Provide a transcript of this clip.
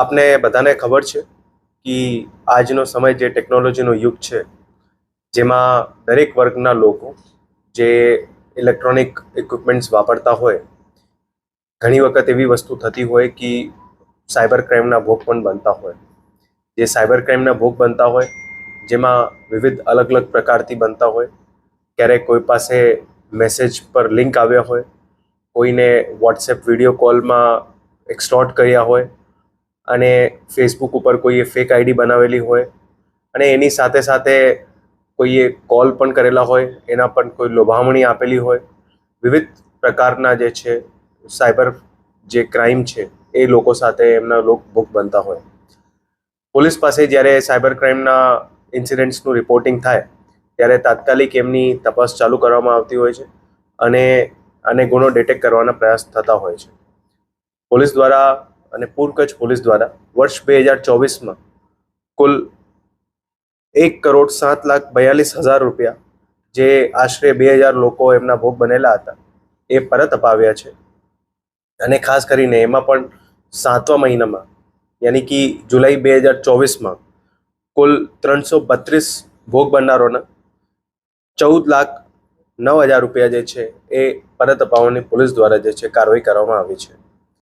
આપને બધાને ખબર છે કે આજનો સમય જે ટેકનોલોજીનો યુગ છે, જેમાં દરેક વર્ગના લોકો જે ઇલેક્ટ્રોનિક ઇક્વિપમેન્ટ્સ વાપરતા હોય, ઘણી વખત એવી વસ્તુ થતી હોય કે સાયબર ક્રાઇમના ભોગ પણ બનતા હોય. જે સાયબર ક્રાઇમના ભોગ બનતા હોય, જેમાં વિવિધ અલગ અલગ પ્રકારથી બનતા હોય. ક્યારેક કોઈ પાસે મેસેજ પર લિંક આવ્યા હોય, કોઈને વોટ્સએપ વીડિયો કોલમાં એક્સટોર્ટ કર્યા હોય અને ફેસબુક ઉપર કોઈએ ફેક આઈડી બનાવેલી હોય અને એની સાથે સાથે કોઈએ કોલ પણ કરેલા હોય, એના પણ કોઈ લોભામણી આપેલી હોય, વિવિધ પ્રકારના જે છે, સાયબર જે ક્રાઇમ છે, એ લોકો સાથે એમના લોક ભોગ બનતા હોય. પોલીસ પાસે જ્યારે સાયબર ક્રાઇમના ઇન્સિડન્ટ્સનું રિપોર્ટિંગ થાય, ત્યારે તાત્કાલિક એમની તપાસ ચાલુ કરવામાં આવતી હોય છે અને આને ગુનો ડિટેક્ટ કરવાના પ્રયાસ થતા હોય છે. પોલીસ દ્વારા અને પૂર્વ કચ્છ પોલીસ દ્વારા વર્ષ બે હજાર ચોવીસમાં કુલ એક કરોડ સાત લાખ બયાલીસ હજાર રૂપિયા જે આશરે બે હજાર લોકો એમના ભોગ બનેલા હતા, એ પરત અપાવ્યા છે. અને ખાસ કરીને એમાં પણ સાતવા મહિનામાં, યાની કે જુલાઈ બે હજાર ચોવીસમાં કુલ ત્રણસો બત્રીસ ભોગ બનનારોના ચૌદ લાખ નવ હજાર રૂપિયા જે છે એ પરત અપાવવાની પોલીસ દ્વારા જે છે કાર્યવાહી કરવામાં આવી છે.